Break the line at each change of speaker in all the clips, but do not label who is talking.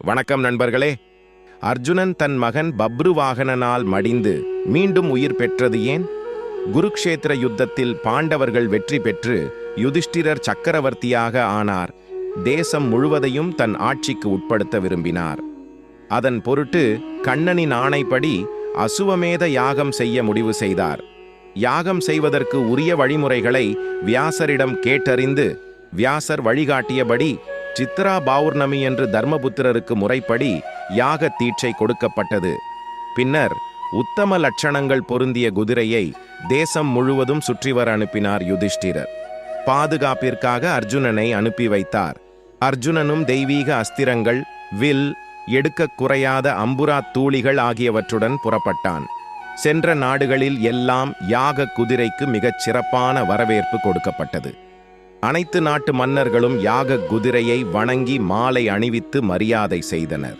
வணக்கம் நண்பர்களே. அர்ஜுனன் தன் மகன் பப்ருவாகனனால் மடிந்து மீண்டும் உயிர் பெற்றது ஏன்? குருக்ஷேத்திர யுத்தத்தில் பாண்டவர்கள் வெற்றி பெற்று யுதிஷ்டிரர் சக்கரவர்த்தியாக ஆனார். தேசம் முழுவதையும் தன் ஆட்சிக்கு உட்படுத்த விரும்பினார். அதன் பொருட்டு கண்ணனின் ஆணைப்படி அசுவமேத யாகம் செய்ய முடிவு செய்தார். யாகம் செய்வதற்கு உரிய வழிமுறைகளை வியாசரிடம் கேட்டறிந்து வியாசர் வழிகாட்டியபடி சித்ரா பௌர்ணமி என்று தர்மபுத்திரருக்கு முறைப்படி யாக தீட்சை கொடுக்கப்பட்டது. பின்னர் உத்தம லட்சணங்கள் பொருந்திய குதிரையை தேசம் முழுவதும் சுற்றிவர அனுப்பினார் யுதிஷ்டிரர். பாதுகாப்பிற்காக அர்ஜுனனை அனுப்பி வைத்தார். அர்ஜுனனும் தெய்வீக அஸ்திரங்கள் வில் எடுக்க குறையாத அம்புரா தூளிகள் ஆகியவற்றுடன் புறப்பட்டான். சென்ற நாடுகளில் எல்லாம் யாக குதிரைக்கு மிகச் சிறப்பான வரவேற்பு கொடுக்கப்பட்டது. அனைத்து நாட்டு மன்னர்களும் யாக குதிரையை வணங்கி மாலை அணிவித்து மரியாதை செய்தனர்.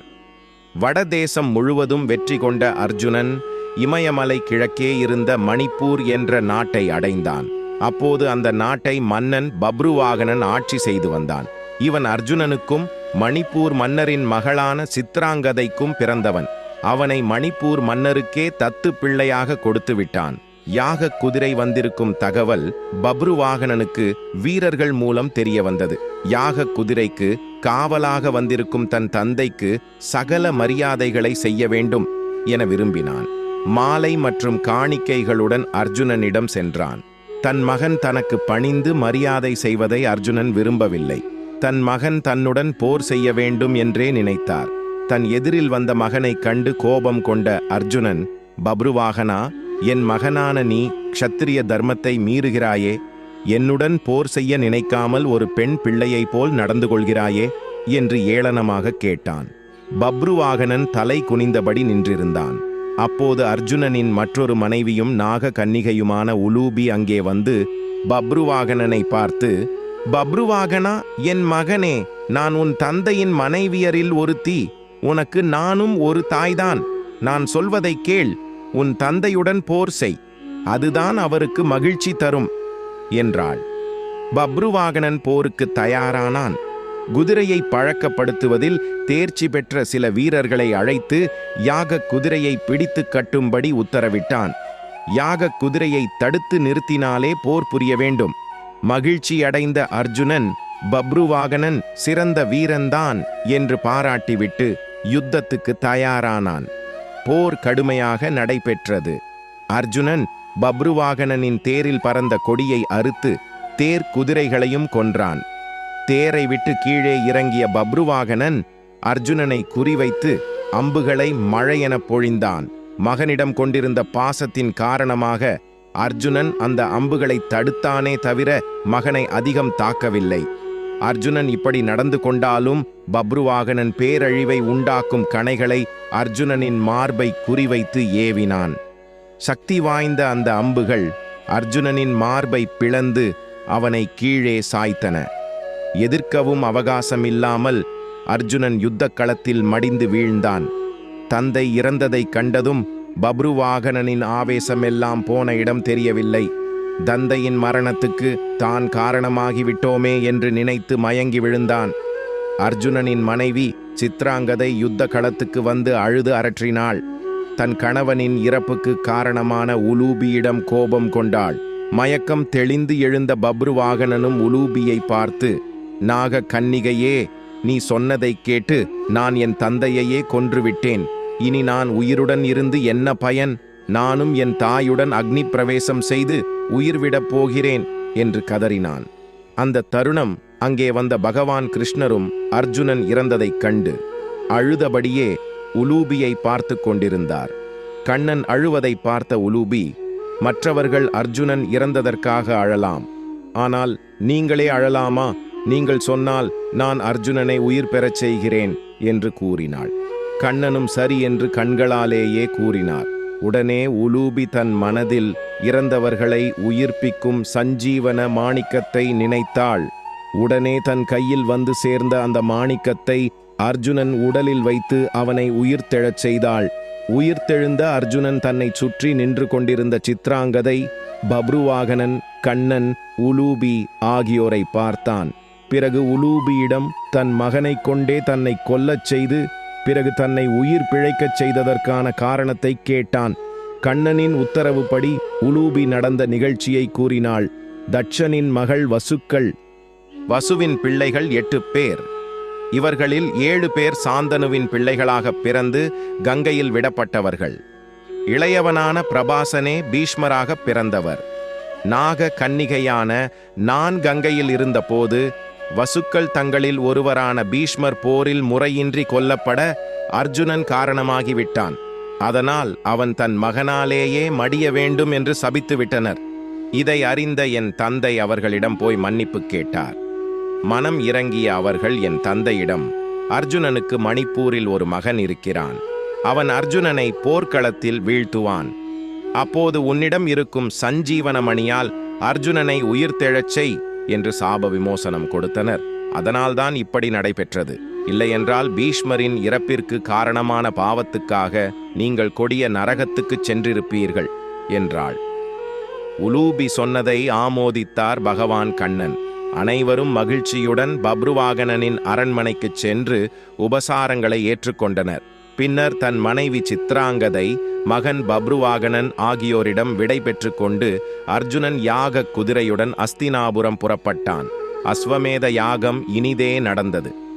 வடதேசம் முழுவதும் வெற்றி கொண்ட அர்ஜுனன் இமயமலை கிழக்கே இருந்த மணிப்பூர் என்ற நாட்டை அடைந்தான். அப்போது அந்த நாட்டை மன்னன் பப்ருவாகனன் ஆட்சி செய்து வந்தான். இவன் அர்ஜுனனுக்கும் மணிப்பூர் மன்னரின் மகளான சித்ராங்கதைக்கும் பிறந்தவன். அவனை மணிப்பூர் மன்னருக்கே தத்து பிள்ளையாக கொடுத்து விட்டான். யாக குதிரை வந்திருக்கும் தகவல் பப்ருவாகனனுக்கு வீரர்கள் மூலம் தெரிய வந்தது. யாக குதிரைக்கு காவலாக வந்திருக்கும் தன் தந்தைக்கு சகல மரியாதைகளை செய்ய வேண்டும் என விரும்பினான். மாலை மற்றும் காணிக்கைகளுடன் அர்ஜுனனிடம் சென்றான். தன் மகன் தனக்கு பணிந்து மரியாதை செய்வதை அர்ஜுனன் விரும்பவில்லை. தன் மகன் தன்னுடன் போர் செய்ய வேண்டும் என்றே நினைத்தார். தன் எதிரில் வந்த மகனை கண்டு கோபம் கொண்ட அர்ஜுனன் பப்ருவாகனா என் மகனான நீ க்ஷத்திரிய தர்மத்தை மீறுகிறாயே என்னுடன் போர் செய்ய நினைக்காமல் ஒரு பெண் பிள்ளையைப் போல் நடந்து கொள்கிறாயே என்று ஏளனமாக கேட்டான். பப்ருவாகனன் தலை குனிந்தபடி நின்றிருந்தான். அப்போது அர்ஜுனனின் மற்றொரு மனைவியும் நாக கன்னிகையுமான உலூபி அங்கே வந்து பப்ருவாகனனை பார்த்து பப்ருவாகனா என் மகனே நான் உன் தந்தையின் மனைவியரில் ஒருத்தி உனக்கு நானும் ஒரு தாய்தான். நான் சொல்வதை கேள் உன் தந்தையுடன் போர் செய். அதுதான் அவருக்கு மகிழ்ச்சி தரும் என்றாள். பப்ருவாகனன் போருக்கு தயாரானான். குதிரையை பழக்கப்படுத்துவதில் தேர்ச்சி பெற்ற சில வீரர்களை அழைத்து யாக குதிரையை பிடித்து கட்டும்படி உத்தரவிட்டான். யாக குதிரையை தடுத்து நிறுத்தினாலே போர் புரிய வேண்டும். மகிழ்ச்சியடைந்த அர்ஜுனன் பப்ருவாகனன் சிறந்த வீரன்தான் என்று பாராட்டிவிட்டு யுத்தத்துக்கு தயாரானான். போர் கடுமையாக நடைபெற்றது. அர்ஜுனன் பப்ருவாகனனின் தேரில் பறந்த கொடியை அறுத்து தேர் குதிரைகளையும் கொன்றான். தேரை விட்டு கீழே இறங்கிய பப்ருவாகனன் அர்ஜுனனை குறிவைத்து அம்புகளை மழையெனப் பொழிந்தான். மகனிடம் கொண்டிருந்த பாசத்தின் காரணமாக அர்ஜுனன் அந்த அம்புகளை தடுத்தானே தவிர மகனை அதிகம் தாக்கவில்லை. அர்ஜுனன் இப்படி நடந்து கொண்டாலும் பப்ருவாகனன் பேரழிவை உண்டாக்கும் கணைகளை அர்ஜுனனின் மார்பை குறிவைத்து ஏவினான். சக்தி வாய்ந்த அந்த அம்புகள் அர்ஜுனனின் மார்பை பிளந்து அவனை கீழே சாய்த்தன. எதிர்க்கவும் அவகாசமில்லாமல் அர்ஜுனன் யுத்தக் களத்தில் மடிந்து வீழ்ந்தான். தந்தை இறந்ததைக் கண்டதும் பப்ருவாகனனின் ஆவேசமெல்லாம் போன இடம் தெரியவில்லை. தந்தையின் மரணத்துக்கு தான் காரணமாகிவிட்டோமே என்று நினைத்து மயங்கி விழுந்தான். அர்ஜுனனின் மனைவி சித்ராங்கதை யுத்த களத்துக்கு வந்து அழுது அரற்றினாள். தன் கணவனின் இறப்புக்கு காரணமான உலூபியிடம் கோபம் கொண்டாள். மயக்கம் தெளிந்து எழுந்த பப்ருவாகனனும் உலூபியை பார்த்து நாக கன்னிகையே நீ சொன்னதைக் கேட்டு நான் என் தந்தையையே கொன்றுவிட்டேன். இனி நான் உயிருடன் இருந்து என்ன பயன்? நானும் என் தாயுடன் அக்னி பிரவேசம் செய்து உயிர் விடப் போகிறேன் என்று கதறினான். அந்த தருணம் அங்கே வந்த பகவான் கிருஷ்ணரும் அர்ஜுனன் இறந்ததைக் கண்டு அழுதபடியே உலூபியை பார்த்து கொண்டிருந்தார். கண்ணன் அழுவதை பார்த்த உலூபி மற்றவர்கள் அர்ஜுனன் இறந்ததற்காக அழலாம். ஆனால் நீங்களே அழலாமா? நீங்கள் சொன்னால் நான் அர்ஜுனனை உயிர் பெறச் செய்கிறேன் என்று கூறினாள். கண்ணனும் சரி என்று கண்களாலேயே கூறினார். உடனே உலூபி தன் மனதில் இறந்தவர்களை உயிர்ப்பிக்கும் சஞ்சீவன மாணிக்கத்தை நினைத்தாள். உடனே தன் கையில் வந்து சேர்ந்த அந்த மாணிக்கத்தை அர்ஜுனன் உடலில் வைத்து அவனை உயிர்த்தெழச் செய்தாள். உயிர்த்தெழுந்த அர்ஜுனன் தன்னை சுற்றி நின்று கொண்டிருந்த சித்ராங்கதை பப்ருவாகனன் கண்ணன் உலூபி ஆகியோரை பார்த்தான். பிறகு உலூபியிடம் தன் மகனைக் கொண்டே தன்னை கொல்லச் செய்து பிறகு தன்னை உயிர் பிழைக்கச் செய்ததற்கான காரணத்தை கேட்டான். கண்ணனின் உத்தரவுப்படி உலூபி நடந்த நிகழ்ச்சியை கூறினாள். தட்சனின் மகள் வசுக்கள். வசுவின் பிள்ளைகள் எட்டு பேர். இவர்களில் ஏழு பேர் சாந்தனுவின் பிள்ளைகளாகப் பிறந்து கங்கையில் விடப்பட்டவர்கள். இளையவனான பிரபாசனே பீஷ்மராகப் பிறந்தவர். நாக கன்னிகையான நான் கங்கையில் இருந்தபோது வசுக்கள் தங்களில் ஒருவரான பீஷ்மர் போரில் முறையின்றி கொல்லப்பட அர்ஜுனன் காரணமாகிவிட்டான். அதனால் அவன் தன் மகனாலேயே மடிய வேண்டும் என்று சபித்து விட்டனர் இதை அறிந்த என் தந்தை அவர்களிடம் போய் மன்னிப்பு கேட்டார். மனம் இறங்கிய அவர்கள் என் தந்தையிடம் அர்ஜுனனுக்கு மணிப்பூரில் ஒரு மகன் இருக்கிறான். அவன் அர்ஜுனனை போர்க்களத்தில் வீழ்த்துவான். அப்போது உன்னிடம் இருக்கும் சஞ்சீவனமணியால் அர்ஜுனனை உயிர்த்தெழச் செய் என்று சாப விமோசனம் கொடுத்தனர். அதனால்தான் இப்படி நடைபெற்றது. இல்லையென்றால் பீஷ்மரின் இறப்பிற்கு காரணமான பாவத்துக்காக நீங்கள் கொடிய நரகத்துக்குச் சென்றிருப்பீர்கள் என்றாள். உலூபி சொன்னதை ஆமோதித்தார் பகவான் கண்ணன். அனைவரும் மகிழ்ச்சியுடன் பப்ருவாகனனின் அரண்மனைக்குச் சென்று உபசாரங்களை ஏற்றுக்கொண்டனர். பின்னர் தன் மனைவி சித்ராங்கதை மகன் பப்ருவாகனன் ஆகியோரிடம் விடை கொண்டு அர்ஜுனன் யாக குதிரையுடன் அஸ்தினாபுரம் புறப்பட்டான். அஸ்வமேத யாகம் இனிதே நடந்தது.